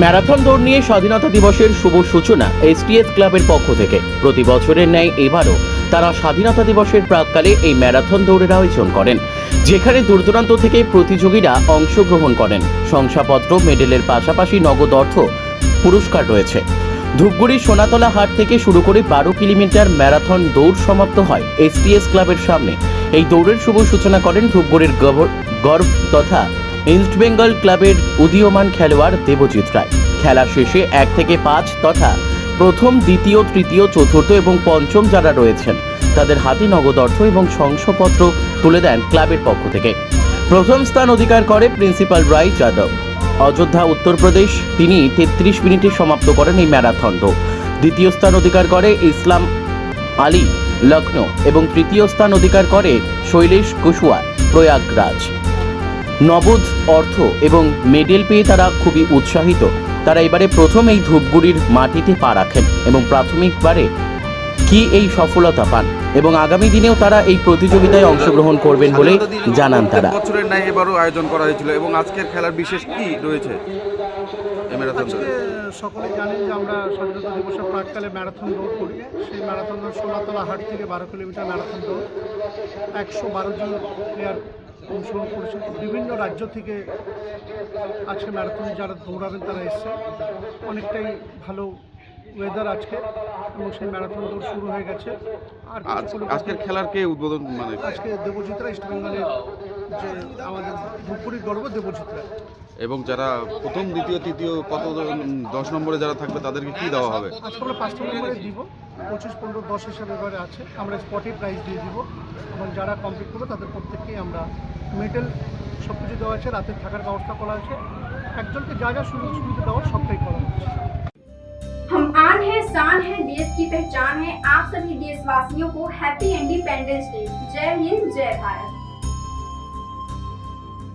Marathon দৌড় নিয়ে স্বাধীনতা দিবসের শুভ সূচনা এসটিএস ক্লাবের পক্ষ থেকে। প্রতি বছরের ন্যায় এবারও তারা স্বাধীনতা দিবসের প্রাককালে এই ম্যারাথন দৌড়ের আয়োজন করেন, যেখানে দূরদূরান্ত থেকে প্রতিযোগীরা অংশগ্রহণ করেন। শংসাপত্র, মেডেলের পাশাপাশি নগদ অর্থ, পুরস্কার রয়েছে। ধূপগুড়ির সোনাতলা হাট থেকে শুরু করে বারো কিলোমিটার ম্যারাথন দৌড় সমাপ্ত হয় এসটিএস ক্লাবের সামনে। এই দৌড়ের শুভ সূচনা করেন ধূপগুড়ির গর্ভ তথা ইস্টবেঙ্গল ক্লাবের উদীয়মান খেলোয়াড় দেবজিৎ রায়। খেলা শেষে এক থেকে পাঁচ তথা প্রথম, দ্বিতীয়, তৃতীয়, চতুর্থ এবং পঞ্চম যারা রয়েছেন, তাদের হাতে নগদ অর্থ এবং শংসপত্র তুলে দেন ক্লাবের পক্ষ থেকে। প্রথম স্থান অধিকার করে প্রিন্সিপাল রায় যাদব। অযোধ্যা, উত্তরপ্রদেশ, তিনি তেত্রিশ মিনিটে সমাপ্ত করেন এই ম্যারাথন দৌড়। দ্বিতীয় স্থান অধিকার করে ইসলাম আলী লখনৌ এবং তৃতীয় স্থান অধিকার করে শৈলেশ কুশওয়া প্রয়াগরাজ। নগদ অর্থ এবং মেডেল পেয়ে তারা খুবই উৎসাহিত। তারা এবারে প্রথম এই ধূপগুড়ির মাটিতে পা রাখেন এবং প্রাথমিকবারে কি এই সফলতা পান এবং আগামী দিনেও তারা এই প্রতিযোগিতায় অংশগ্রহণ করবেন বলে জানান তারা। বছরের ন্যায় এবারও আয়োজন করা হয়েছিল এবং আজকের খেলার বিশেষ কি রয়েছে? সকলে জানেন যে আমরা স্বাধীনতা দিবসের প্রাককালে ম্যারাথন দৌড় করি। সেই ম্যারাথন দৌড় সোনাতলা হাট থেকে বারো কিলোমিটার ম্যারাথন দৌড়। একশো বারো জন প্লেয়ার পরিষদ বিভিন্ন রাজ্য থেকে আজকে ম্যারাথনে যারা দৌড়াবেন তারা এসছে। অনেকটাই ভালো ওয়েদার আজকে এবং সেই ম্যারাথন দৌড় শুরু হয়ে গেছে। আর আজ আজকের খেলার কে উদ্বোধন মানে? আজকে দেবজিৎরা ইস্ট বেঙ্গলের যে আমাদের ধূপগুড়ির গর্ব দেবজিৎরা। এবং যারা প্রথম দ্বিতীয় তৃতীয় কত দশ নম্বরে যারা থাকবে তাদেরকে কি দেওয়া হবে? আজকে আমরা পাঁচটা নম্বরে দিব। পঁচিশ পনেরো দশ হিসাবে এবারে আছে। আমরা স্পটে প্রাইজ দিয়ে দিব। এবং যারা কমপ্লিট করবে তাদের প্রত্যেককেই আমরা মেডেল সব কিছু দেওয়া আছে। রাতে থাকার ব্যবস্থা করা আছে। একজনকে যা যা সুযোগ সুবিধা দেওয়ার সবটাই করা হচ্ছে। हम आन है, शान है, देश की पहचान है। आप सभी देशवासियों को हैप्पी इंडिपेंडेंस डे जय हिंद, जय भारत।